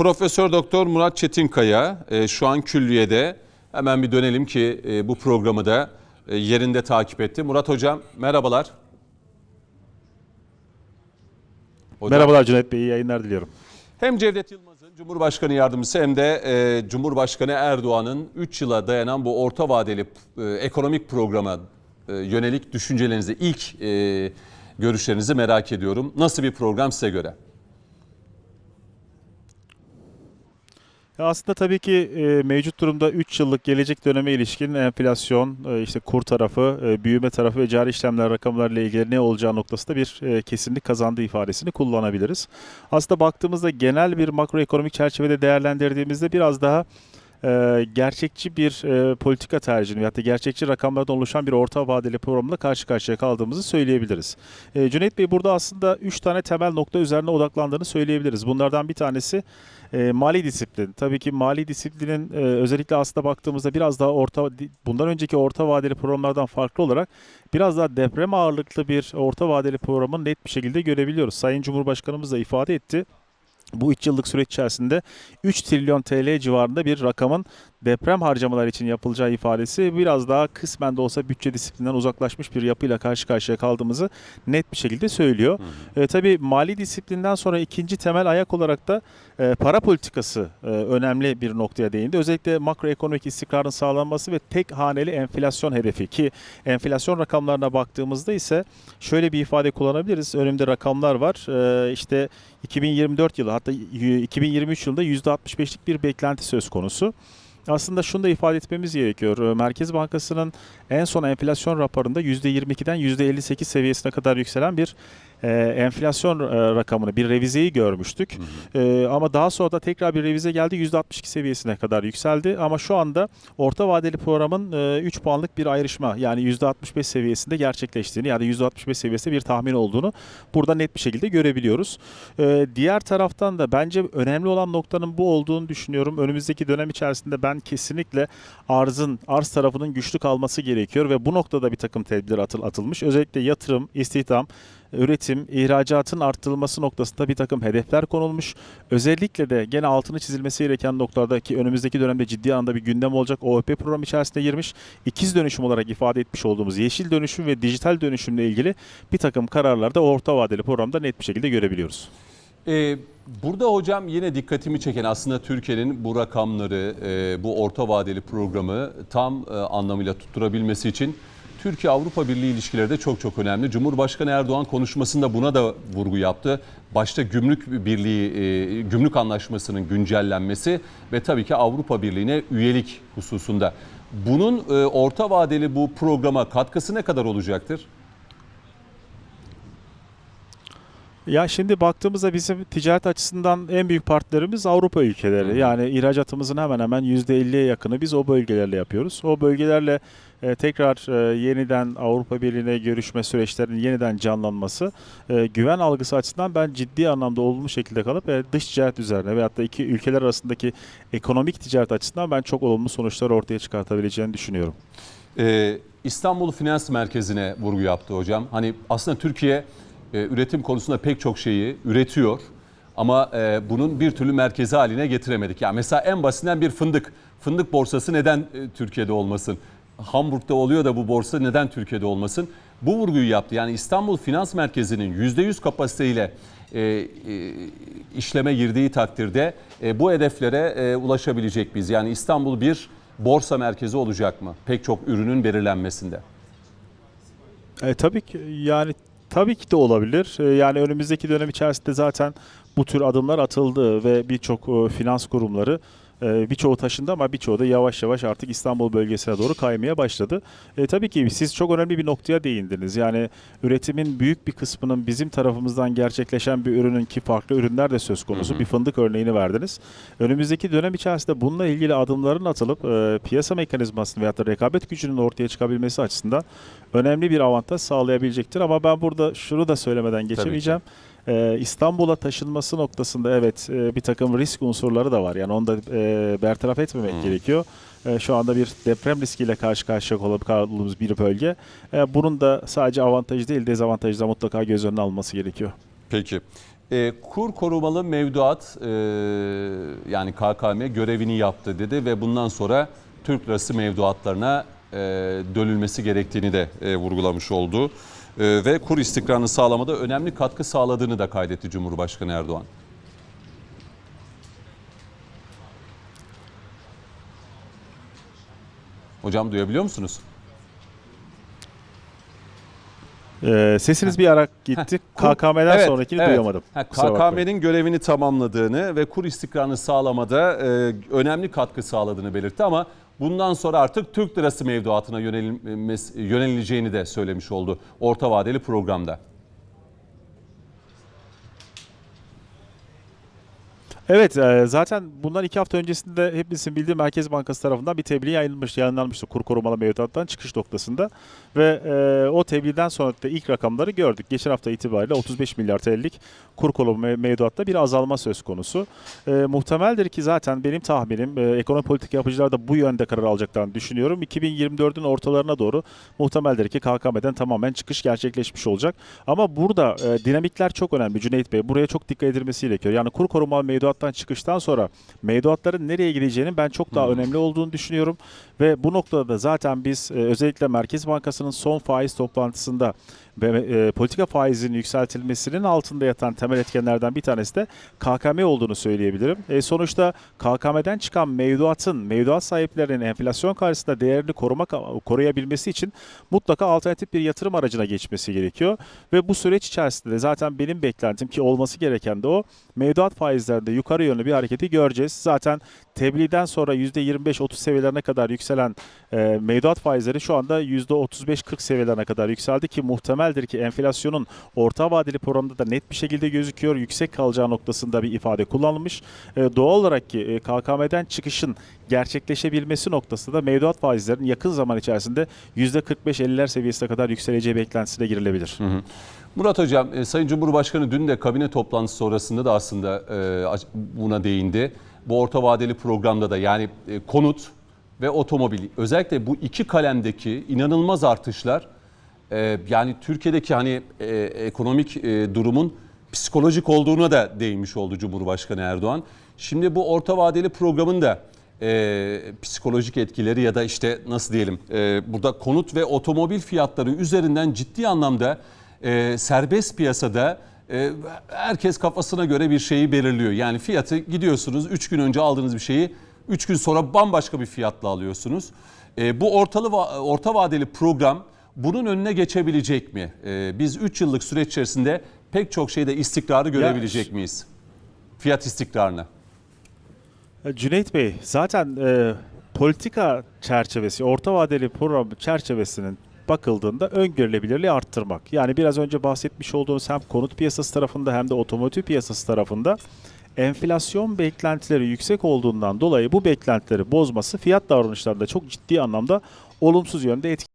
Profesör Doktor Murat Çetinkaya e, şu an külliyede. Hemen bir dönelim ki e, bu programı da e, yerinde takip etti. Murat Hocam merhabalar. Hocam, Merhabalar Cüneyt Bey, iyi yayınlar diliyorum. Hem Cevdet Yılmaz'ın Cumhurbaşkanı Yardımcısı hem de e, Cumhurbaşkanı Erdoğan'ın 3 yıla dayanan bu orta vadeli e, ekonomik programa e, yönelik düşüncelerinizi, ilk e, görüşlerinizi merak ediyorum. Nasıl bir program size göre? Aslında tabii ki e, mevcut durumda 3 yıllık gelecek döneme ilişkin enflasyon, e, işte kur tarafı, e, büyüme tarafı ve cari işlemler rakamlarıyla ilgili ne olacağı noktasında bir e, kesinlik kazandığı ifadesini kullanabiliriz. Aslında baktığımızda genel bir makroekonomik çerçevede değerlendirdiğimizde biraz daha e, gerçekçi bir e, politika tercihini da gerçekçi rakamlardan oluşan bir orta vadeli programla karşı karşıya kaldığımızı söyleyebiliriz. E, Cüneyt Bey burada aslında 3 tane temel nokta üzerine odaklandığını söyleyebiliriz. Bunlardan bir tanesi e, mali disiplin. Tabii ki mali disiplinin e, özellikle aslında baktığımızda biraz daha orta bundan önceki orta vadeli programlardan farklı olarak biraz daha deprem ağırlıklı bir orta vadeli programı net bir şekilde görebiliyoruz. Sayın Cumhurbaşkanımız da ifade etti bu 3 yıllık süreç içerisinde 3 trilyon TL civarında bir rakamın deprem harcamalar için yapılacağı ifadesi biraz daha kısmen de olsa bütçe disiplinden uzaklaşmış bir yapıyla karşı karşıya kaldığımızı net bir şekilde söylüyor. E, tabii mali disiplinden sonra ikinci temel ayak olarak da e, para politikası e, önemli bir noktaya değindi. Özellikle makroekonomik istikrarın sağlanması ve tek haneli enflasyon hedefi ki enflasyon rakamlarına baktığımızda ise şöyle bir ifade kullanabiliriz. Önümde rakamlar var. E, işte 2024 yılı hatta 2023 yılında %65'lik bir beklenti söz konusu. Aslında şunu da ifade etmemiz gerekiyor. Merkez Bankası'nın en son enflasyon raporunda %22'den %58 seviyesine kadar yükselen bir e, enflasyon e, rakamını, bir revizeyi görmüştük. E, ama daha sonra da tekrar bir revize geldi %62 seviyesine kadar yükseldi. Ama şu anda orta vadeli programın e, 3 puanlık bir ayrışma yani %65 seviyesinde gerçekleştiğini yani %65 seviyesinde bir tahmin olduğunu burada net bir şekilde görebiliyoruz. E, diğer taraftan da bence önemli olan noktanın bu olduğunu düşünüyorum. Önümüzdeki dönem içerisinde ben kesinlikle arzın, arz tarafının güçlü kalması gerekiyor ve bu noktada bir takım tedbirler atıl, atılmış. Özellikle yatırım, istihdam, üretim, ihracatın arttırılması noktasında bir takım hedefler konulmuş. Özellikle de gene altını çizilmesi gereken noktalarda ki önümüzdeki dönemde ciddi anlamda bir gündem olacak OEP programı içerisinde girmiş. İkiz dönüşüm olarak ifade etmiş olduğumuz yeşil dönüşüm ve dijital dönüşümle ilgili bir takım kararlarda orta vadeli programda net bir şekilde görebiliyoruz. Ee, burada hocam yine dikkatimi çeken aslında Türkiye'nin bu rakamları, e, bu orta vadeli programı tam e, anlamıyla tutturabilmesi için Türkiye-Avrupa Birliği ilişkileri de çok çok önemli. Cumhurbaşkanı Erdoğan konuşmasında buna da vurgu yaptı. Başta gümrük birliği, e, gümrük anlaşmasının güncellenmesi ve tabii ki Avrupa Birliği'ne üyelik hususunda. Bunun e, orta vadeli bu programa katkısı ne kadar olacaktır? Ya şimdi baktığımızda bizim ticaret açısından en büyük partnerimiz Avrupa ülkeleri. Yani ihracatımızın hemen hemen %50'ye yakını biz o bölgelerle yapıyoruz. O bölgelerle e, tekrar e, yeniden Avrupa Birliği'ne görüşme süreçlerinin yeniden canlanması e, güven algısı açısından ben ciddi anlamda olumlu şekilde kalıp e, dış ticaret üzerine veyahut da iki ülkeler arasındaki ekonomik ticaret açısından ben çok olumlu sonuçlar ortaya çıkartabileceğini düşünüyorum. Ee, İstanbul Finans Merkezi'ne vurgu yaptı hocam. Hani aslında Türkiye e, üretim konusunda pek çok şeyi üretiyor ama e, bunun bir türlü merkezi haline getiremedik. Yani mesela en basitinden bir fındık. Fındık borsası neden e, Türkiye'de olmasın? Hamburg'da oluyor da bu borsa neden Türkiye'de olmasın? Bu vurguyu yaptı. Yani İstanbul Finans Merkezi'nin %100 kapasiteyle e, e, işleme girdiği takdirde e, bu hedeflere e, ulaşabilecek biz. Yani İstanbul bir borsa merkezi olacak mı? Pek çok ürünün belirlenmesinde. E, tabii ki yani tabii ki de olabilir. E, yani önümüzdeki dönem içerisinde zaten bu tür adımlar atıldı ve birçok e, finans kurumları e, birçoğu taşındı ama birçoğu da yavaş yavaş artık İstanbul bölgesine doğru kaymaya başladı. E, tabii ki siz çok önemli bir noktaya değindiniz. Yani üretimin büyük bir kısmının bizim tarafımızdan gerçekleşen bir ürünün ki farklı ürünler de söz konusu. Hı hı. Bir fındık örneğini verdiniz. Önümüzdeki dönem içerisinde bununla ilgili adımların atılıp e, piyasa mekanizmasının veyahut da rekabet gücünün ortaya çıkabilmesi açısından önemli bir avantaj sağlayabilecektir. Ama ben burada şunu da söylemeden geçemeyeceğim. Ee, İstanbul'a taşınması noktasında evet e, bir takım risk unsurları da var. Yani onu da e, bertaraf etmemek Hmm. gerekiyor. E, şu anda bir deprem riskiyle karşı karşıya kaldığımız bir bölge. E, bunun da sadece avantajı değil dezavantajı da mutlaka göz önüne alınması gerekiyor. Peki. E, kur korumalı mevduat e, yani KKM görevini yaptı dedi ve bundan sonra Türk lirası mevduatlarına e, dönülmesi gerektiğini de e, vurgulamış oldu. E, ve kur istikrarını sağlamada önemli katkı sağladığını da kaydetti Cumhurbaşkanı Erdoğan. Hocam duyabiliyor musunuz? Ee, sesiniz bir ara gitti. KKM'den Evet, sonrakini evet. duyamadım. KKM'nin görevini tamamladığını ve kur istikrarını sağlamada e, önemli katkı sağladığını belirtti ama bundan sonra artık Türk lirası mevduatına yönelilmesi- yönelileceğini de söylemiş oldu orta vadeli programda. Evet e, zaten bundan iki hafta öncesinde hepimizin bildiği Merkez Bankası tarafından bir tebliğ yayınlanmış, yayınlanmıştı kur korumalı mevduattan çıkış noktasında. Ve e, o tebliğden sonra da ilk rakamları gördük. Geçen hafta itibariyle 35 milyar TL'lik kur korumalı mev- mevduatta bir azalma söz konusu. E, muhtemeldir ki zaten benim tahminim e, ekonomi politik yapıcılar da bu yönde karar alacaklarını düşünüyorum. 2024'ün ortalarına doğru muhtemeldir ki KKM'den tamamen çıkış gerçekleşmiş olacak. Ama burada e, dinamikler çok önemli Cüneyt Bey. Buraya çok dikkat edilmesi gerekiyor. Yani kur korumalı mevduattan çıkıştan sonra mevduatların nereye gideceğinin ben çok daha önemli olduğunu düşünüyorum. Ve bu noktada da zaten biz e, özellikle Merkez Bankası'nın son faiz toplantısında ve e, politika faizinin yükseltilmesinin altında yatan temel etkenlerden bir tanesi de KKM olduğunu söyleyebilirim. E, sonuçta KKM'den çıkan mevduatın, mevduat sahiplerinin enflasyon karşısında değerini korumak koruyabilmesi için mutlaka alternatif bir yatırım aracına geçmesi gerekiyor. Ve bu süreç içerisinde de zaten benim beklentim ki olması gereken de o mevduat faizlerinde yukarı yönlü bir hareketi göreceğiz. Zaten tebliğden sonra %25-30 seviyelerine kadar yükselen e, mevduat faizleri şu anda %35-40 seviyelerine kadar yükseldi ki muhtemeldir ki enflasyonun orta vadeli programda da net bir şekilde gözüküyor. Yüksek kalacağı noktasında bir ifade kullanılmış. E, doğal olarak ki e, KKM'den çıkışın gerçekleşebilmesi noktasında da mevduat faizlerinin yakın zaman içerisinde %45-50'ler seviyesine kadar yükseleceği beklentisine girilebilir. Murat Hocam, e, Sayın Cumhurbaşkanı dün de kabine toplantısı sonrasında da aslında e, buna değindi. Bu orta vadeli programda da yani e, konut ve otomobil özellikle bu iki kalemdeki inanılmaz artışlar e, yani Türkiye'deki hani e, ekonomik durumun psikolojik olduğuna da değinmiş oldu Cumhurbaşkanı Erdoğan. Şimdi bu orta vadeli programın da e, psikolojik etkileri ya da işte nasıl diyelim e, burada konut ve otomobil fiyatları üzerinden ciddi anlamda e, serbest piyasada herkes kafasına göre bir şeyi belirliyor. Yani fiyatı gidiyorsunuz 3 gün önce aldığınız bir şeyi 3 gün sonra bambaşka bir fiyatla alıyorsunuz. E, bu ortalı orta vadeli program bunun önüne geçebilecek mi? E, biz 3 yıllık süreç içerisinde pek çok şeyde istikrarı görebilecek miyiz? Fiyat istikrarını. Cüneyt Bey zaten e, politika çerçevesi, orta vadeli program çerçevesinin bakıldığında öngörülebilirliği arttırmak. Yani biraz önce bahsetmiş olduğunuz hem konut piyasası tarafında hem de otomotiv piyasası tarafında enflasyon beklentileri yüksek olduğundan dolayı bu beklentileri bozması fiyat davranışlarında çok ciddi anlamda olumsuz yönde etkili.